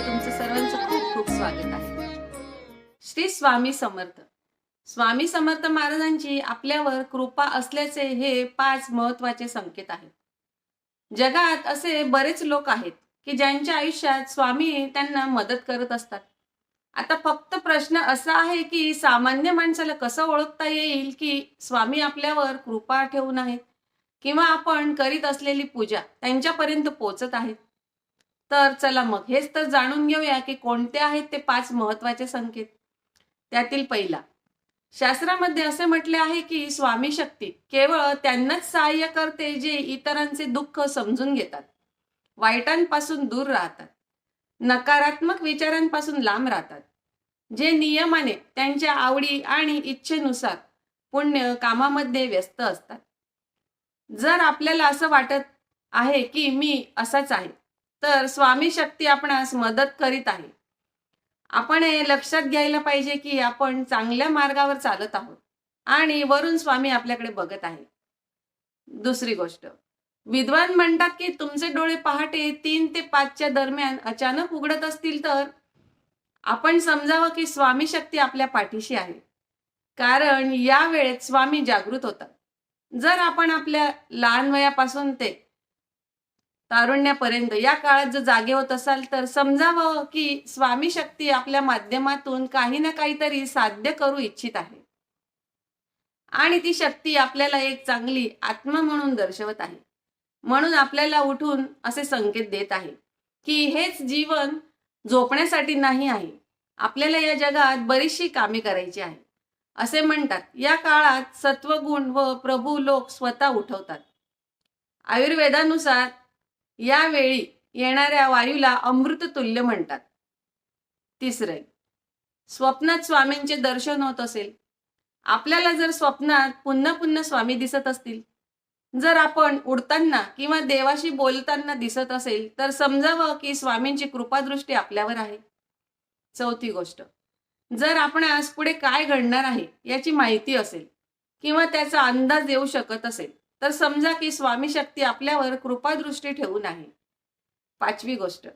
तुमचं सर्वांचं खूप खूप स्वागत आहे. श्री स्वामी समर्थ. स्वामी समर्थ महाराजांची आपल्यावर कृपा असल्याचे हे पाच महत्त्वाचे संकेत आहेत. जगात असे बरेच लोक आहेत की ज्यांच्या आयुष्यात स्वामी त्यांना मदत करत असतात. आता फक्त प्रश्न असा आहे की सामान्य माणसाला कसं ओळखता येईल की स्वामी आपल्यावर कृपा ठेवून आहेत? किंवा आपण करीत असलेली पूजा त्यांच्यापर्यंत पोचत आहेत? तर चला मग हेच तर जाणून घेऊया की कोणते आहेत ते पाच महत्त्वाचे संकेत. त्यातील पहिला शास्त्रामध्ये असे म्हटले आहे की स्वामी शक्ती केवळ त्यांनाच सहाय्य करते जे इतरांचे दुःख समजून घेतात वाईटांपासून दूर राहतात नकारात्मक विचारांपासून लांब राहतात जे नियमाने त्यांच्या आवडी आणि इच्छेनुसार पुण्य कामामध्ये व्यस्त असतात. जर आपल्याला असं वाटत आहे की मी असाच आहे तर स्वामी शक्ती आपणास मदत करीत आहे. आपण हे लक्षात घ्यायला पाहिजे की आपण चांगल्या मार्गावर चालत आहोत आणि वरून स्वामी आपल्याकडे बघत आहे. दुसरी गोष्ट विद्वान म्हणतात की तुमचे डोळे पहाटे तीन ते पाचच्या दरम्यान अचानक उघडत असतील तर आपण समजावं की स्वामी शक्ती आपल्या पाठीशी आहे. कारण या वेळेत स्वामी जागृत होतात. जर आपण आपल्या लहान वयापासून ते तारुण्यापर्यंत. या काळात जर जागे होत असाल तर समजावं की स्वामी शक्ती आपल्या माध्यमातून काही ना काहीतरी साध्य करू इच्छित आहे. आणि ती शक्ती आपल्याला एक चांगली आत्मा म्हणून दर्शवत आहे. म्हणून आपल्याला उठून असे संकेत देत आहे की हेच जीवन झोपण्यासाठी नाही आहे. आपल्याला या जगात बरीचशी कामे करायची आहे असे म्हणतात या काळात सत्वगुण व प्रभू लोक स्वतः उठवतात. आयुर्वेदानुसार यावेळी येणाऱ्या वायूला अमृत तुल्य म्हणतात. तिसरे स्वप्नात स्वामींचे दर्शन होत असेल. आपल्याला जर स्वप्नात पुन्हा पुन्हा स्वामी दिसत असतील जर आपण उडताना किंवा देवाशी बोलताना दिसत असेल तर समजावं की स्वामींची कृपादृष्टी आपल्यावर आहे. चौथी गोष्ट जर आपणास पुढे काय घडणार आहे याची माहिती असेल किंवा त्याचा अंदाज येऊ शकत असेल तर समजा की स्वामी शक्ती आपल्यावर कृपादृष्टी ठेवून आहे पाचवी गोष्ट.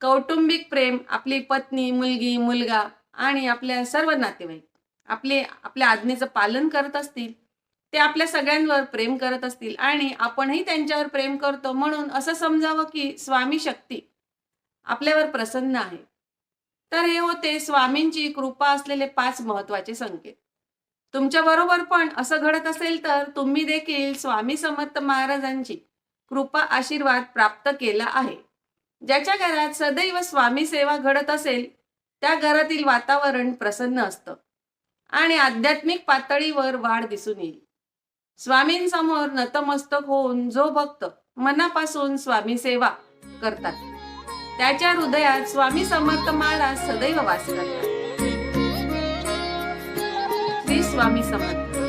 कौटुंबिक प्रेम आपली पत्नी मुलगी मुलगा आणि आपल्या सर्व नातेवाईक आपले आपल्या आज्ञेचं पालन करत असतील ते आपल्या सगळ्यांवर प्रेम करत असतील आणि आपणही त्यांच्यावर प्रेम करतो म्हणून असं समजावं की स्वामी शक्ती आपल्यावर प्रसन्न आहे. तर हे होते स्वामींची कृपा असलेले पाच महत्त्वाचे संकेत. तुमच्या बरोबर पण असं घडत असेल तर तुम्ही देखील स्वामी समर्थ महाराजांची कृपा आशीर्वाद प्राप्त केला आहे. ज्याच्या घरात सदैव स्वामी सेवा घडत असेल त्या घरातील वातावरण प्रसन्न असतं आणि आध्यात्मिक पातळीवर वाढ दिसून येईल. स्वामींसमोर नतमस्तक होऊन जो भक्त मनापासून स्वामी सेवा करतात त्याच्या हृदयात स्वामी समर्थ महाराज सदैव वास करतात. श्री स्वामी समर्थ.